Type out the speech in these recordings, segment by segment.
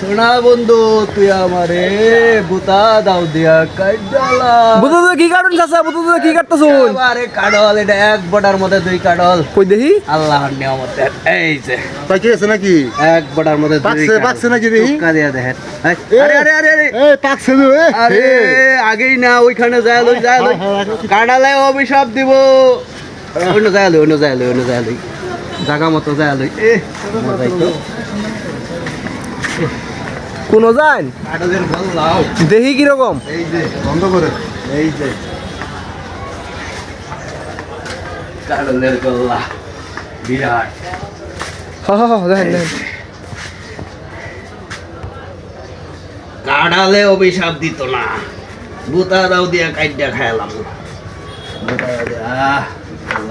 শোনা বন্ধু তুই আমারে বুতা দাও দিয়া কাইডালা। বুঝতে তো কি কাটুন চাচা? বুঝতে তো কি কাটতেছ আরে কাডল এটা এক বটার মধ্যে দুই কাডল। কই দেখি? আল্লাহর নিয়ামতে এই যে। তাই কি আছে নাকি? এক বটার মধ্যে দুই পাকছে, নাকি দেখি? টুক্কা দিয়া দেখেন। আরে আরে আরে আরে। এই পাকছে রে আরে আগেই না ওইখানে যায় লই যায় লই। কাডালে অভিশাপ দিব। অন্য যায় লই অন্য যায় লই অন্য যায় লই। জাগা মতো যায় লই। এ মজাই তো। কোন যান? দেখি কীরকম। এই যে বন্ধ করে। এই যে। কাডলের গল্লা। বিরাট। হা হা হা দেখেন দেখেন। কাড়ালে অভিশাপ দিত না। বুতা দাও দিয়া কাইডা খাইলাম। দিয়া,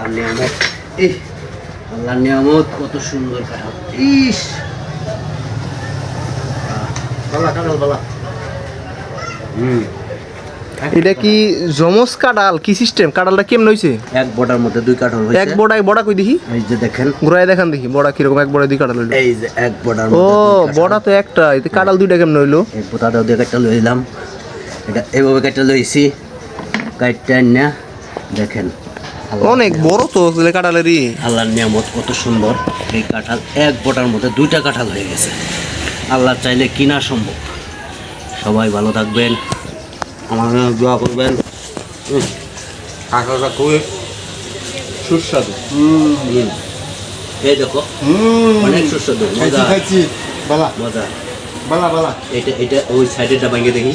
নিয়ামত। ইহ, আল্লাহর নিয়ামত কত সুন্দর কাঁঠাল ইস বালা কাটাল বালা হুম এটা কি জমস কি সিস্টেম কেমন হইছে? এক বটার মধ্যে দুই কাঁঠাল হয়েছে এক বড়াই বড়া কই দেখি? এই যে দেখেন। ঘুরাই দেখান দেখি বড়া কীরকম এক বড়াই দুই হইল। এই যে এক বটার ও বড়া তো একটা এতে দুইটা কেমন হইল? এই লইলাম এটা এইভাবে লইছি কাটটা না দেখেন। অনেক বড় তো আসলে কাটালেরই আল্লাহর নিয়ামত কত সুন্দর। এই কাঁঠাল এক বটার মধ্যে দুইটা কাঁঠাল হয়ে গেছে। আল্লাহ চাইলে কিনা সম্ভব। সবাই ভালো থাকবেন। আমার দোয়া করবেন। কাঁঠালটা খুবই সুস্বাদু। হুম। এই দেখো। অনেক সুস্বাদু। মজা। মজা। বালা বালা। এটা এটা ওই সাইডেরটা ভাঙে দেখি।